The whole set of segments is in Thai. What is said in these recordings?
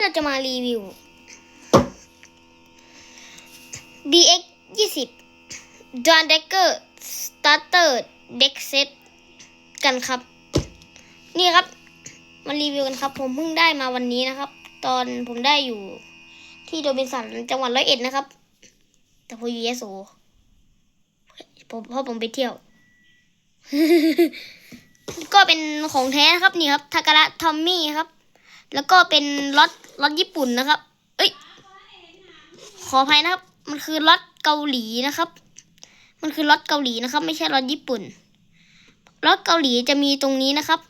เราจะมารีวิว BX 20 d r a n Decker Starter Deck Set กันครับ นี่ครับ มารีวิวกันครับ ผมเพิ่งได้มาวันนี้นะครับ ตอนผมได้อยู่ที่โดบินสันจังหวัดร้อยเอ็ดนะครับ แต่พออยู่ยโสผมพราะผมไปเที่ยว ก็เป็นของแท้ครับนี่ครับทาการะทอมมี่ครับ แล้วก็เป็นรถรถญี่ปุ่นนะครับ เอ้ย ขออภัยนะครับ มันคือรถเกาหลีนะครับ มันคือรถเกาหลีนะครับ ไม่ใช่รถญี่ปุ่นรถเกาหลีจะมีตรงนี้นะครับ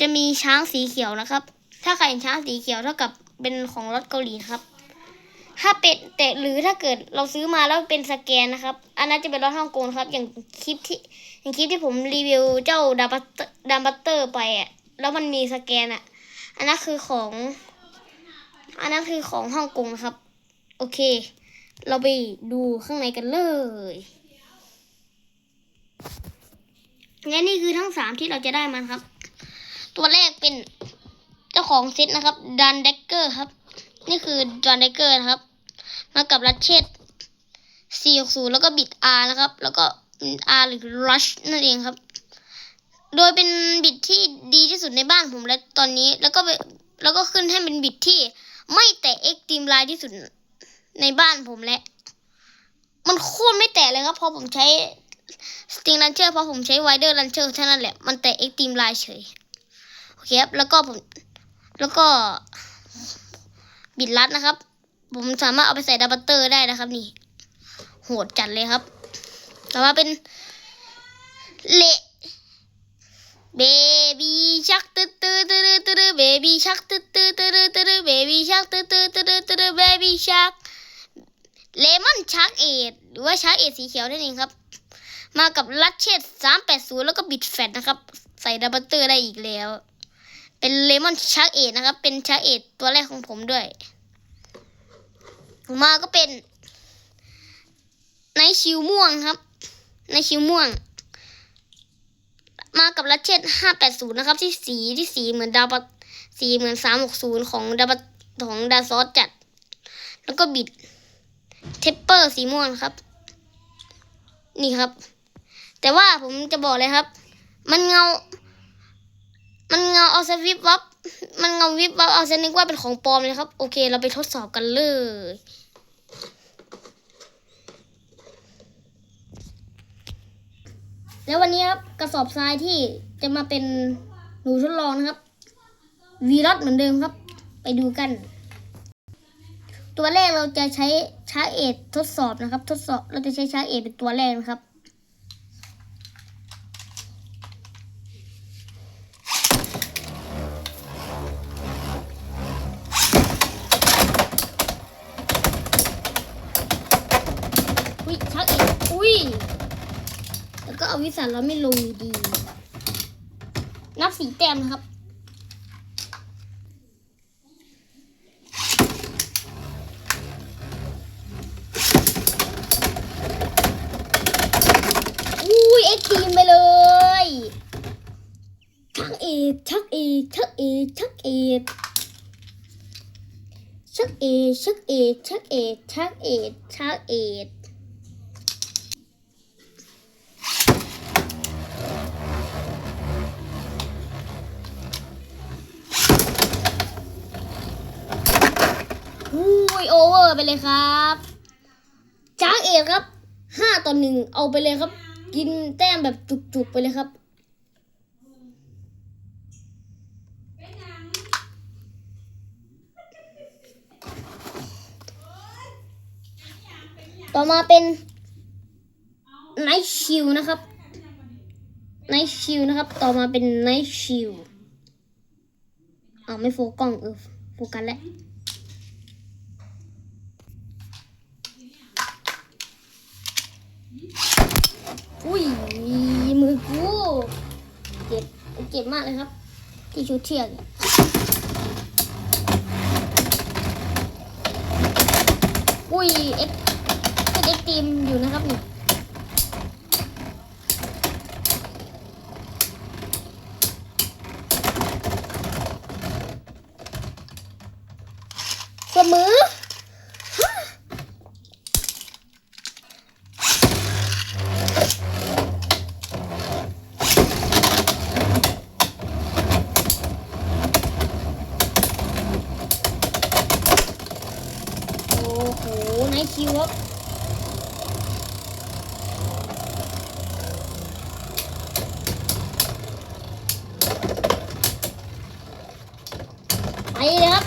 จะมีช้างสีเขียวนะครับ ถ้าใครเห็นช้างสีเขียวเท่ากับเป็นของรถเกาหลีครับ ถ้าเป็นแต่หรือถ้าเกิดเราซื้อมาแล้วเป็นสแกนนะครับ อันนั้นจะเป็นรถฮ่องกงนครับ อย่างคลิปที่อย่างคลิปที่ผมรีวิวเจ้าดาบัตเตอร์ดาบัตเตอร์ไปอะ แล้วมันมีสแกนอะ อันนั้นคือของ อันนั้นคือของฮ่องกงนะครับ โอเค เราไปดูข้างในกันเลยและนี่คือทั้งสามที่เราจะได้มาครับ ตัวแรกเป็นเจ้าของเซตนะครับดันเดกเกอร์ครับ นี่คือดันเดกเกอร์นะครับ มากับรัชเชต460 แล้วก็บิด R นะครับ แล้วก็ R หรือ Rush นั่นเองครับ โดยเป็นบิดที่ดีที่สุดในบ้านผมและตอนนี้ แล้วก็แล้วก็ขึ้นให้เป็นบิดที่ ไม่แตะเอ็กตีมไลน์ที่สุดในบ้านผมและ มันโคตรไม่แตะเลยครับพอผมใช้สติงลันเชอร์พอผมใช้ไวเดอร์ลันเชอร์เท่านั้นแหละ มันแตะเอ็กตีมไลน์เฉยโอเคครับแล้วก็ผมแล้วก็บิดลัดนะครับ ผมสามารถเอาไปใส่ดับเบิลเตอร์ได้นะครับ นี่ โหดจัดเลยครับ แต่อมาเป็นเละ เบบี้ชักตื้อตื้อตื้อตื้อเบบี้ชักตื้อตื้อตื้อตื้อเบบี้ชักตื้อตื้อตื้อตื้อเบบี้ชักเลมอนชักเอทหรือว่าชักเอทสีเขียวนั่นเองครับ มากับลัชเชตสามแปดศูนย์แล้วก็บิดแฟตนะครับ ใส่ดับเบิลเตอร์ได้อีกแล้ว เป็นเลมอนชักเอทนะครับ เป็นชักเอทตัวแรกของผมด้วย มาก็เป็นในชิวม่วงครับ ในชิวม่วง มากับลัชเชตห้าแปดศูนะครับ ที่สีที่สีเหมือนดาวสีเหมือนสามหกศูนย์ของดาวของดาซอสจัด แล้วก็บิด เทปเปอร์สีม่วงครับ นี่ครับ แต่ว่าผมจะบอกเลยครับ มันเงา มันเงาเอาสวิปวับ มันเงาวิบวับเอาเซนึกว่าเป็นของปลอมเลยครับ โอเค เราไปทดสอบกันเลย แล้ววันนี้ครับกระสอบทรายที่จะมาเป็นหนูทดลองนะครับ วีรัสเหมือนเดิมครับ ไปดูกัน ตัวแรกเราจะใช้ชาเอททดสอบนะครับ ทดสอบเราจะใช้ชาเอทเป็นตัวแรกนะครับ อุ้ยชักอีกอุ้ย แล้ วก็เอาวิสานเราไม่ลงอยู่ดี นับสีแต้มนะครับ อุ้ยเอ็กซ์ตรีมไปเลยชักเอ็ดชักเอ็ดชักเอ็ดชักเอ็ดชักเอ็ดชักเอ็ดชักเอ็ดชักเอ็ดชักเอ็ดอุ้ยโอเวอร์ ไปเลยครับจ้างเอกครับห้าต่อหนึ่งเอาไปเลยครับ กินแต้มแบบจุกๆไปเลยครับต่อมาเป็นไนท์ชิลนะครับไนท์ชิลนะครับ ต่อมาเป็นไนท์ชิลอ้าวไม่โฟกัสกล้องเออโฟกัสแล้ว อุ้ยมือกูเจ็บเจ็บมากเลยครับ ที่ชุดเทียนอุ้ยเอ็กเป็นเอ็กตีมอยู่นะครับนี่เสมอฮะโอ้โหนายคิวครับ ไปเลยครับ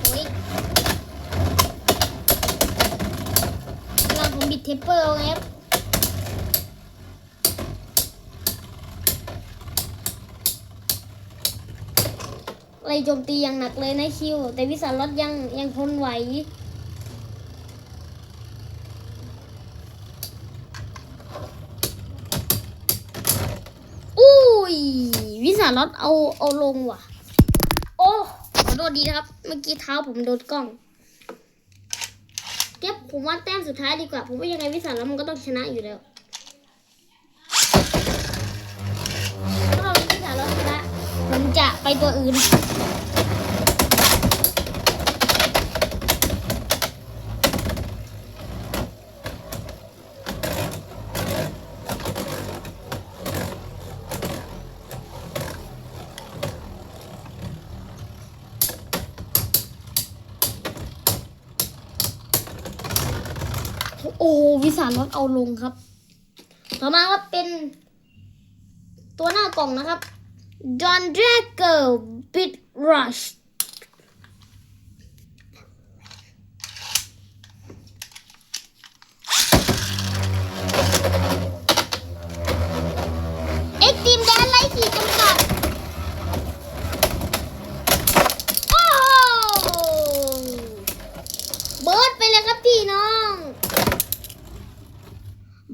โอ้ยก เปิดเทปเปอร์เอาไร่โจมตีอย่างหนักเลยนะคิว แต่วิสารรถยังยังทนไหวอุ้ยวิสารถเอาเอาลงว่ะ โอ้ขอโทษดีนะครับ เมื่อกี้เท้าผมโดนกล้อง ผมว่าแต้มสุดท้ายดีกว่า ผมว่ายังไงวิสารถมันก็ต้องชนะอยู่แล้วถ้าเราวิสารถชนะผมจะไปตัวอื่น อ้โหวิสารรถเอาลงครับ ต่อมาครับเป็น ตัวหน้ากล่องนะครับ Don Drago Bit Rush เอ็กตีมแดนไล่ขีดจำกัด โอ้โหเบิร์ดไปเลยครับพี่น้อง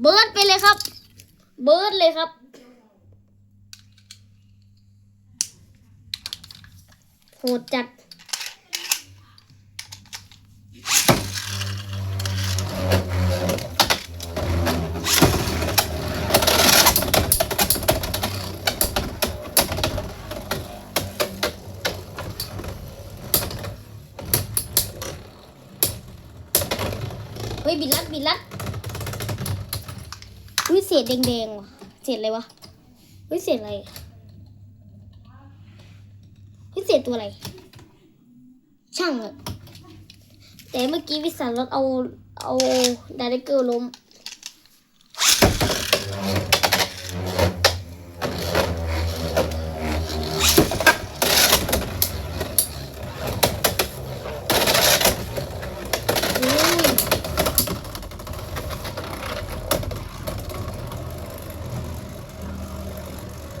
เบิร์ด ไปเลยครับ เบิร์ดเลยครับ โหดจัด เฮ้ย บิดลัด บิดลัด อุ้ยเศษแดงๆว่ะเศษอะไรวะเฮ้ยเศษอะไรเฮ้ยเศษตัวอะไร ช่างอะแต่เมื่อกี้วิสันรถเอาเอาดาร์เกอร์ล้ม อืม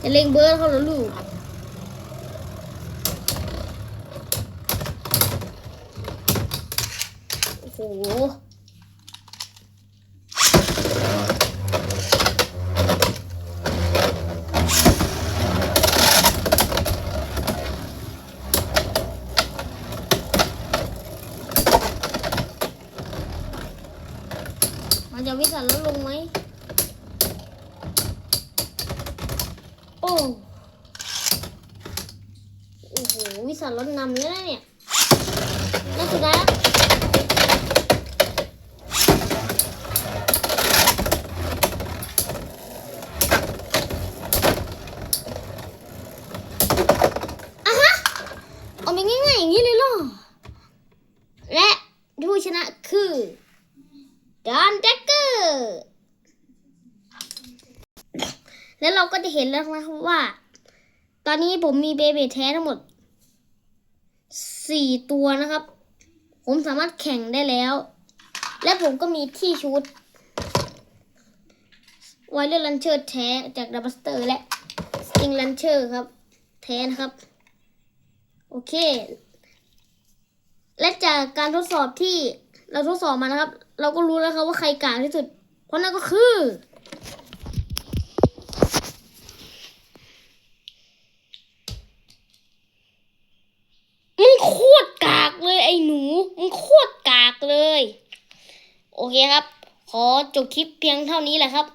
จะ เล็งเบิร์ดเขาแล้วลูก โอ้โห มันจะวิสันลดลงไหม โอ้โอ้โหวิสารรถนำเลยนะเนี่ยนั่นคือนะฮะ เอาไปง่ายๆอย่างนี้เลยเหรอ และผู้ชนะคือดอนแดกเกอร์ แล้วเราก็จะเห็นแล้วนะครับว่า ตอนนี้ผมมีเบเบแท้ทั้งหมดสี่ตัวนะครับ ผมสามารถแข่งได้แล้ว และผมก็มีที่ชุดไวเลอร์ลันเชอร์แท้จากดับสเตอร์และสติงลันเชอร์ครับ แท้นะครับ โอเค และจากการทดสอบที่เราทดสอบมานะครับ เราก็รู้แล้วครับว่าใครกากที่สุด เพราะนั่นก็คือ มึงโคตรกากเลยไอ้หนู มึงโคตรกาก เลย โอเคครับ ขอจบคลิปเพียงเท่านี้แหละครับ